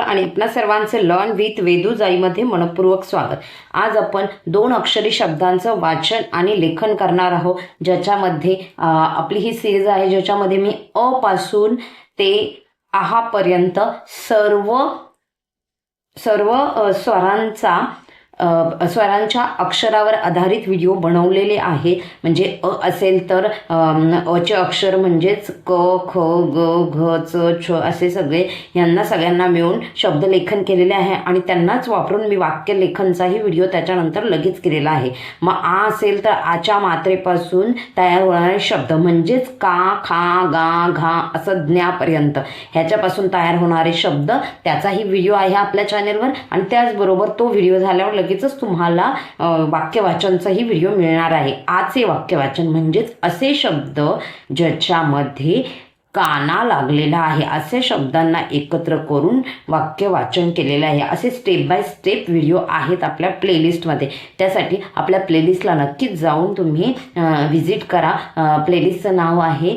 आणि आपल्या सर्वांचे लर्न विथ वेदूजाईमध्ये मनपूर्वक स्वागत. आज आपण दोन अक्षरी शब्दांचं वाचन आणि लेखन करणार आहोत ज्याच्यामध्ये आपली ही सिरीज आहे ज्याच्यामध्ये मी अ पासून ते आहापर्यंत सर्व सर्व स्वरांचा स्वरांच्या अक्षरावर आधारित व्हिडिओ बनवलेले आहे. म्हणजे अ असेल तर अचे अक्षर म्हणजेच क ख ग घ च छ असे सगळे यांना सगळ्यांना मिळून शब्दलेखन केलेले आहे आणि त्यांनाच वापरून मी वाक्य लेखनचाही व्हिडिओ त्याच्यानंतर लगेच केलेला आहे. मग आ असेल तर आच्या मात्रेपासून तयार होणारे शब्द म्हणजेच का खा गा घा असं ज्ञापर्यंत. ह्याच्यापासून तयार होणारे शब्द त्याचाही व्हिडिओ आहे आपल्या चॅनेलवर आणि त्याचबरोबर तो व्हिडिओ झाल्यावर लगेचच तुम्हाला वाक्यवाचनचाही व्हिडिओ मिळणार आहे. आजचे वाक्यवाचन म्हणजेच असे शब्द ज्याच्यामध्ये काना लागलेला आहे. असे शब्दांना एकत्र करून वाक्य वाचन केलेलं आहे. असे स्टेप बाय स्टेप व्हिडिओ आहेत आपल्या प्लेलिस्टमध्ये त्यासाठी आपल्या प्लेलिस्टला नक्कीच जाऊन तुम्ही व्हिजिट करा. प्लेलिस्टचं नाव आहे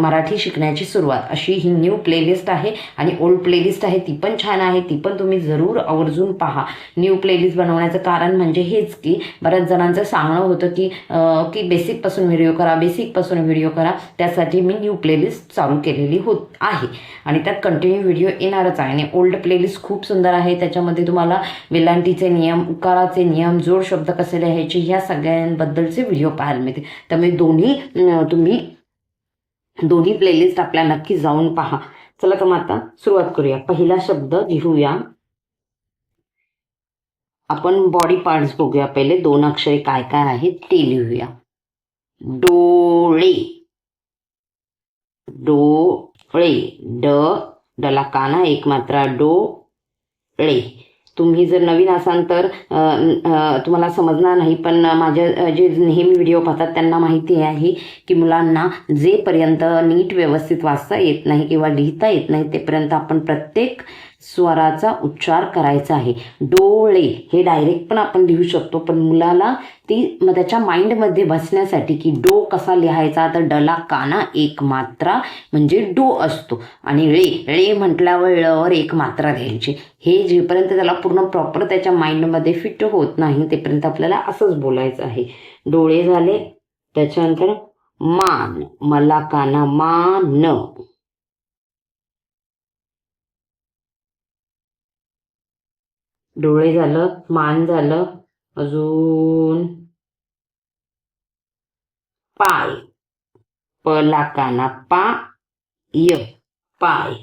मराठी शिकण्याची सुरुवात. अशी ही न्यू प्लेलिस्ट आहे आणि ओल्ड प्लेलिस्ट आहे. ती पण छान आहे. ती पण तुम्ही जरूर आवर्जून पहा. न्यू प्लेलिस्ट बनवण्याचं कारण म्हणजे हेच की बऱ्याच जणांचं सांगणं होतं की की बेसिकपासून व्हिडिओ करा बेसिकपासून व्हिडिओ करा. त्यासाठी मी न्यू प्लेलिस्ट चालू केलेली होत आहे. आणि त्यात कंटिन्यू व्हिडिओ येणारच आहे. आणि ओल्ड प्लेलिस्ट खूप सुंदर आहे. त्याच्यामध्ये तुम्हाला वेलांटीचे नियम उकाराचे नियम जोड शब्द कसे लिहायचे ह्या सगळ्यांबद्दलचे व्हिडिओ पाहायला मिळते त्यामुळे दोन्ही तुम्ही दोन्ही प्लेलिस्ट आपल्या नक्की जाऊन पहा. चला तर मग आता सुरुवात करूया. पहिला शब्द लिहूया. आपण बॉडी पार्ट्स बघूया पहिले. दोन अक्षरे काय काय आहेत ते लिहूया. डोळे. डोळे. ड डला काना एक मात्रा डोळे. तुम्ही जर नवीन असाल तर तुम्हाला समजणार नाही पण माझ्या जे नेहमी व्हिडिओ पाहतात त्यांना माहिती आहे की मुलांना जेपर्यंत नीट व्यवस्थित वाचता येत नाही किंवा लिहिता येत नाही तेपर्यंत आपण प्रत्येक स्वराचा उच्चार करायचा आहे. डोळे हे डायरेक्ट पण आपण लिहू शकतो पण मुलाला ती मग त्याच्या माइंडमध्ये बसण्यासाठी की डो कसा लिहायचा तर डला काना एक मात्रा म्हणजे डो असतो. आणि ळे ळे म्हटल्यावर ळवर एक मात्रा घ्यायची. हे जेपर्यंत त्याला पूर्ण प्रॉपर त्याच्या माइंडमध्ये फिट होत नाही तेपर्यंत आपल्याला असंच बोलायचं आहे. डोळे झाले त्याच्यानंतर मान मला काना मान. डोळे झालं मान झालं अजून पाय. पला काना पा य पाय.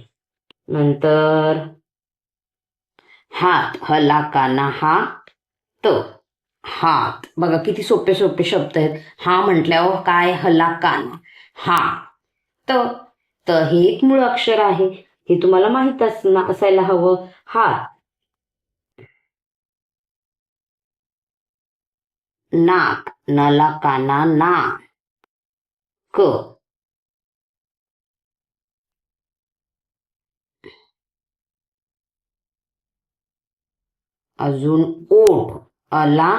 नंतर हात हला काना हा त हात. बघा किती सोपे सोपे शब्द आहेत. हा म्हटल्यावर काय? हला काना हा त त हे एक मूळ अक्षर आहे. हे तुम्हाला माहीत असना असायला हवं. हात नाक नला काना ना. क. अजून ओठ अला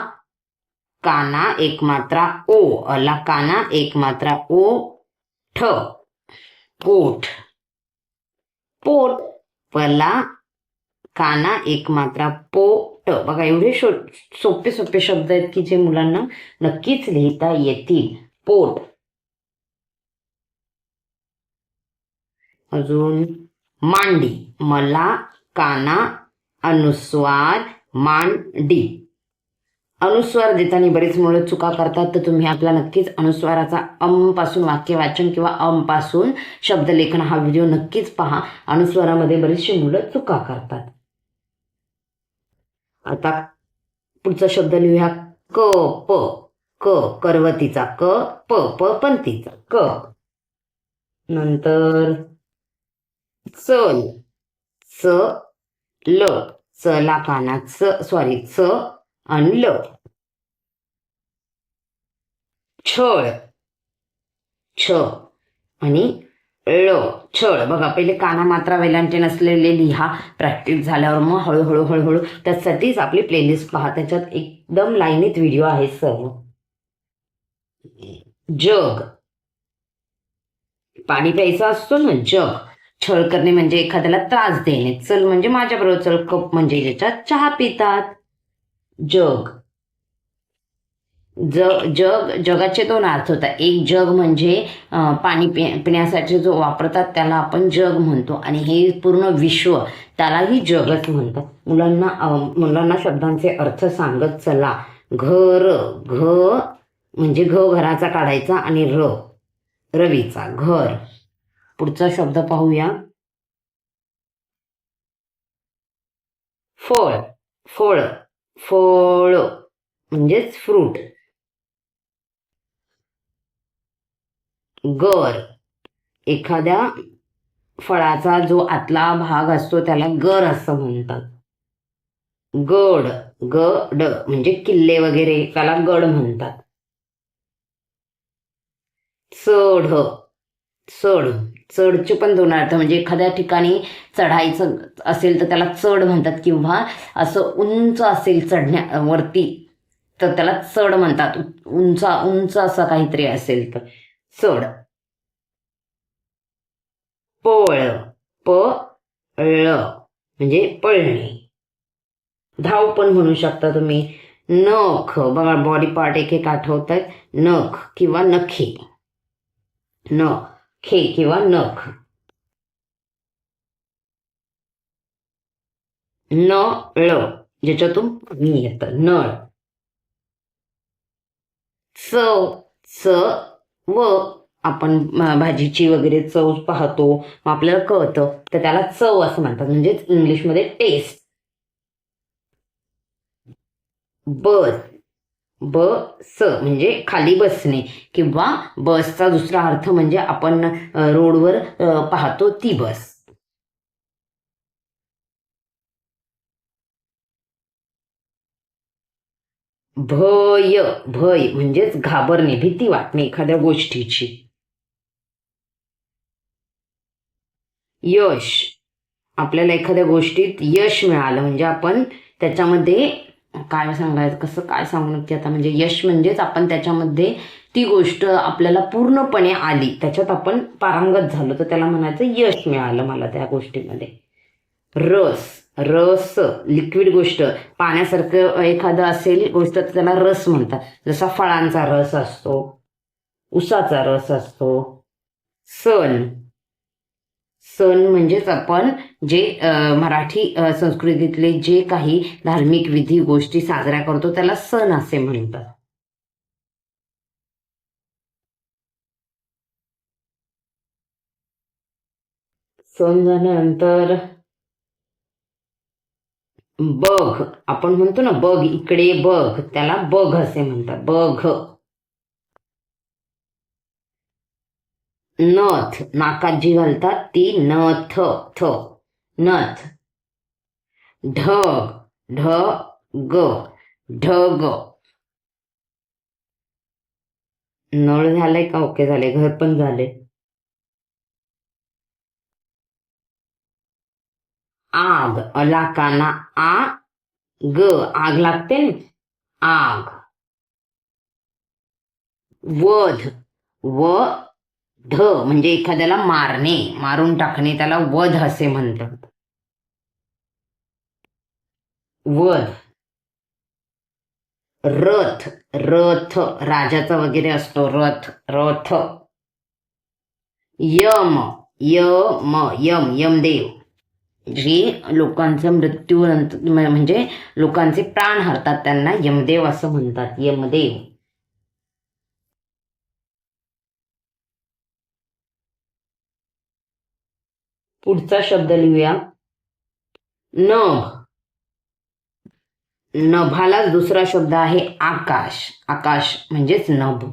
काना एक मात्रा ओ. अला काना एक मात्रा ओ. ठ. पोट. पोट. पला काना एक मात्रा पोट बघा एवढे शो सोपे सोपे शब्द आहेत की जे मुलांना नक्कीच लिहिता येतील. पोट. अजून मांडी. मला काना अनुस्वार मांडी. अनुस्वार देताना बरेच मुलं चुका करतात तर तुम्ही आपला नक्कीच अनुस्वाराचा अमपासून वाक्य वाचन किंवा अमपासून शब्दलेखन हा व्हिडिओ नक्कीच पहा. अनुस्वारामध्ये बरेचसे मुलं चुका करतात. आता पुढचा शब्द लिहूया. क प क करवतीचा क प प पंतीचा क. नंतर चल स ल चला काना च सॉरी च आणि ल. छळ छ. आणि ळ छळ. बघा पहिले काना मात्रा वेलांटे नसलेले लिहा. प्रॅक्टिस झाल्यावर मग हळूहळू हळूहळू. त्यासाठीच आपली प्लेलिस्ट पहा. त्याच्यात एकदम लाईनीत व्हिडिओ आहे सर्व. जग. पाणी प्यायचं असतो ना जग. छळ करणे म्हणजे एखाद्याला त्रास देणे. चल म्हणजे माझ्याबरोबर चल कप म्हणजे ज्याच्यात चहा पितात. जग. ज जग जगाचे दोन अर्थ होतात. एक जग म्हणजे पाणी पि पिण्यासाठी जो वापरतात त्याला आपण जग म्हणतो. आणि हे पूर्ण विश्व त्यालाही जगच म्हणतात. मुलांना मुलांना शब्दांचे अर्थ सांगत चला. घर घ म्हणजे घ घराचा काढायचा आणि र रवीचा घर. पुढचा शब्द पाहूया. फळ फळ फळ म्हणजेच फ्रूट गर. एखाद्या फळाचा जो आतला भाग असतो त्याला गर असं म्हणतात. गड गड म्हणजे किल्ले वगैरे त्याला गड म्हणतात. चढ चढ. चढचे पण दोन अर्थ म्हणजे एखाद्या ठिकाणी चढायचं असेल तर त्याला चढ म्हणतात किंवा असं उंच असेल चढण्या वरती तर त्याला चढ म्हणतात. उंच उंच असं काहीतरी असेल तर. चढ. पळ प ळ म्हणजे पळणे. धाव पण म्हणू शकता तुम्ही. नख. बघा बॉडी पार्ट एक एक आठवत आहेत नख किंवा नखे. न खे किंवा नख. न ळ ज्याच्यातून पाणी येतं. नळ. च. च. व आपण भाजीची वगैरे चव पाहतो. मग आपल्याला कळतं तर त्याला चव असं म्हणतात. म्हणजेच इंग्लिशमध्ये टेस्ट बस. ब स म्हणजे खाली बसणे किंवा बसचा दुसरा अर्थ म्हणजे आपण रोडवर पाहतो ती बस. भय भय म्हणजेच घाबरणे भीती वाटणे एखाद्या गोष्टीची. यश. आपल्याला एखाद्या गोष्टीत यश मिळालं म्हणजे आपण त्याच्यामध्ये काय सांगायचं कसं काय सांगू नक्की आता? म्हणजे यश म्हणजेच आपण त्याच्यामध्ये ती गोष्ट आपल्याला पूर्णपणे आली त्याच्यात आपण पारंगत झालो तर त्याला म्हणायचं यश मिळालं मला त्या गोष्टीमध्ये. रस. रस लिक्विड गोष्ट. पाण्यासारखं एखादं असेल गोष्ट तर त्याला रस म्हणतात. जसा फळांचा रस असतो उसाचा रस असतो सण सण म्हणजेच आपण जे मराठी संस्कृतीतले जे काही धार्मिक विधी गोष्टी साजऱ्या करतो त्याला सण असे म्हणतात. सण झाल्यानंतर बघ. आपण म्हणतो ना बघ इकडे बघ त्याला बघ असे म्हणतात. बघ. नथ. नाकात जी घालतात ती नथ थ. नथ. ढग ढ ग. ढग नळ झालंय का? ओके झाले घर पण झाले आग अलाकाना आ ग आग लागते ना? आग. वध व ध म्हणजे एखाद्याला मारणे मारून टाकणे त्याला वध असे म्हणतात. वध. रथ रथ राजाचा वगैरे असतो रथ रथ. यम यम यम यमदेव. जे लोकांचा मृत्यू म्हणजे लोकांचे प्राण हरतात त्यांना यमदेव असं म्हणतात. यमदेव. पुढचा शब्द लिहूया. नभ. नभालाच दुसरा शब्द आहे आकाश. आकाश म्हणजेच नभ.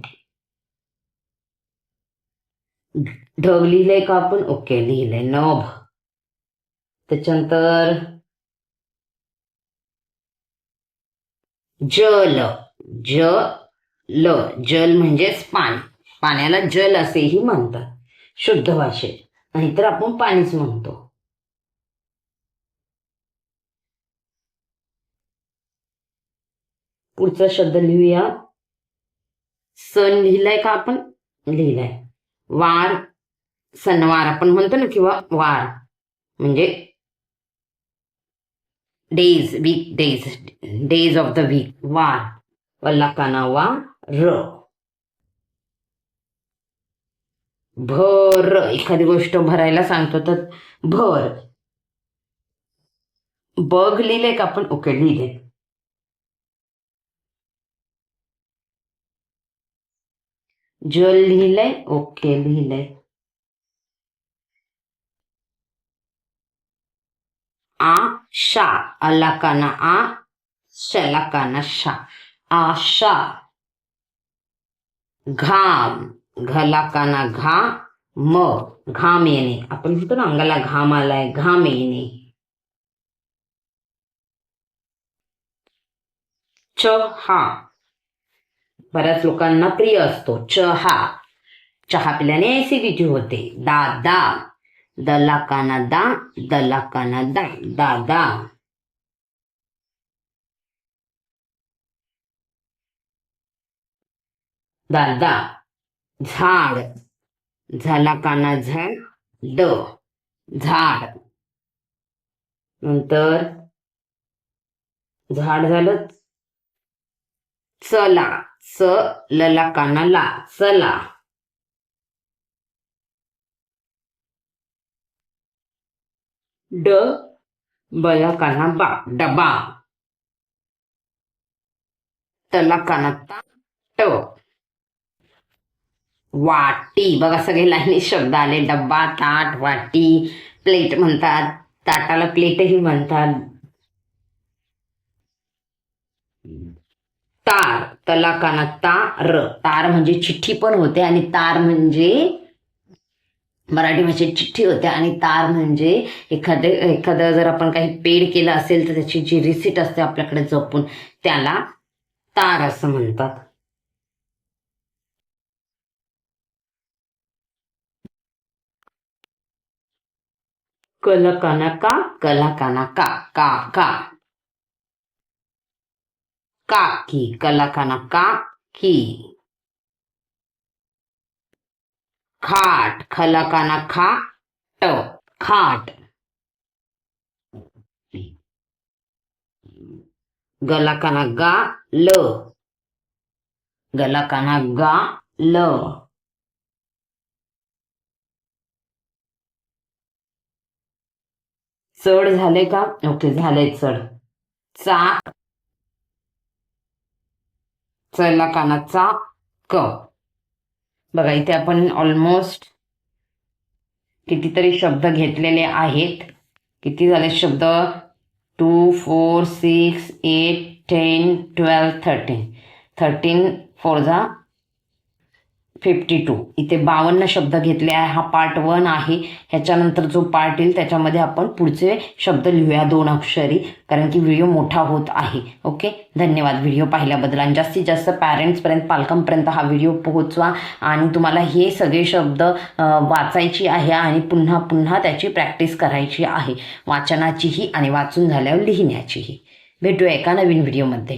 ढग लिहिलंय का आपण? ओके लिहिलंय नभ. त्याच्यानंतर जल ज ल जल म्हणजेच पाणी पाण्याला जल असेही म्हणतात. शुद्ध भाषेत. नाहीतर आपण पाणीच म्हणतो. पुढचा शब्द लिहूया. सण लिहिलाय का आपण? लिहिलाय. वार सणवार आपण म्हणतो ना किंवा वार. म्हणजे days week days days of the week वार वल्ला वा र भर एखादी गोष्ट भरायला सांगतो तर भर. बघ लिहिलंय का आपण? ओके लिहिले जल लिहिलंय? ओके लिहिलंय. आ शा अलाकाना आ शलाकाना शा. आशा घाम घलाकाना घा म घाम येणे. आपण म्हणतो ना अंगाला घाम आलाय घाम येणे. च हा. बऱ्याच लोकांना प्रिय असतो. च हा. चहा पिल्याने ऍसिडिटी होते. दादा दलाकाना दा दलाकाना दा दादा. दादा. झाड. झाला काना झाड ड. झाड. नंतर झाड झालं. चला. च लला काना ला. चला. ड बला काना बा डबा. तला काना ट. वाटी. बघा सगळे लाईनी शब्द आले. डब्बा ताट वाटी. प्लेट म्हणतात. ताटाला प्लेटही म्हणतात. तार. तलाकाना तार तार म्हणजे चिठ्ठी पण होते आणि तार म्हणजे मराठी भाषेत चिठ्ठी होते आणि तार म्हणजे एखादे एखादं जर आपण काही पेड केलं असेल तर त्याची जी रिसिट असते आपल्याकडे जपून त्याला तार असं म्हणतात. कलकाना का? कलाकाना का? का? का? काकी कलाकाना का की? खाट खलकाना खा ट खाट. गलाकाना गा ल गलाकाना गा ल चढ झाले का? ओके झाले चढ. चाक चला काना चा क बघा इथे आपण ऑलमोस्ट कितीतरी शब्द घेतलेले आहेत. किती झाले शब्द? Two four six eight ten twelve thirteen thirteen four झा फिफ्टी टू इथे बावन्न शब्द घेतले आहे. हा पार्ट वन आहे. ह्याच्यानंतर जो पार्ट येईल त्याच्यामध्ये आपण पुढचे शब्द लिहूया दोन अक्षरी कारण की व्हिडिओ मोठा होत आहे. ओके धन्यवाद. व्हिडिओ पाहिल्याबद्दल. आणि जास्तीत जास्त पॅरेंट्सपर्यंत पालकांपर्यंत हा व्हिडिओ पोहोचवा. आणि तुम्हाला हे सगळे शब्द वाचायची आहे आणि पुन्हा पुन्हा त्याची प्रॅक्टिस करायची आहे. वाचनाचीही आणि वाचून झाल्यावर लिहिण्याचीही. भेटूया एका नवीन व्हिडिओमध्ये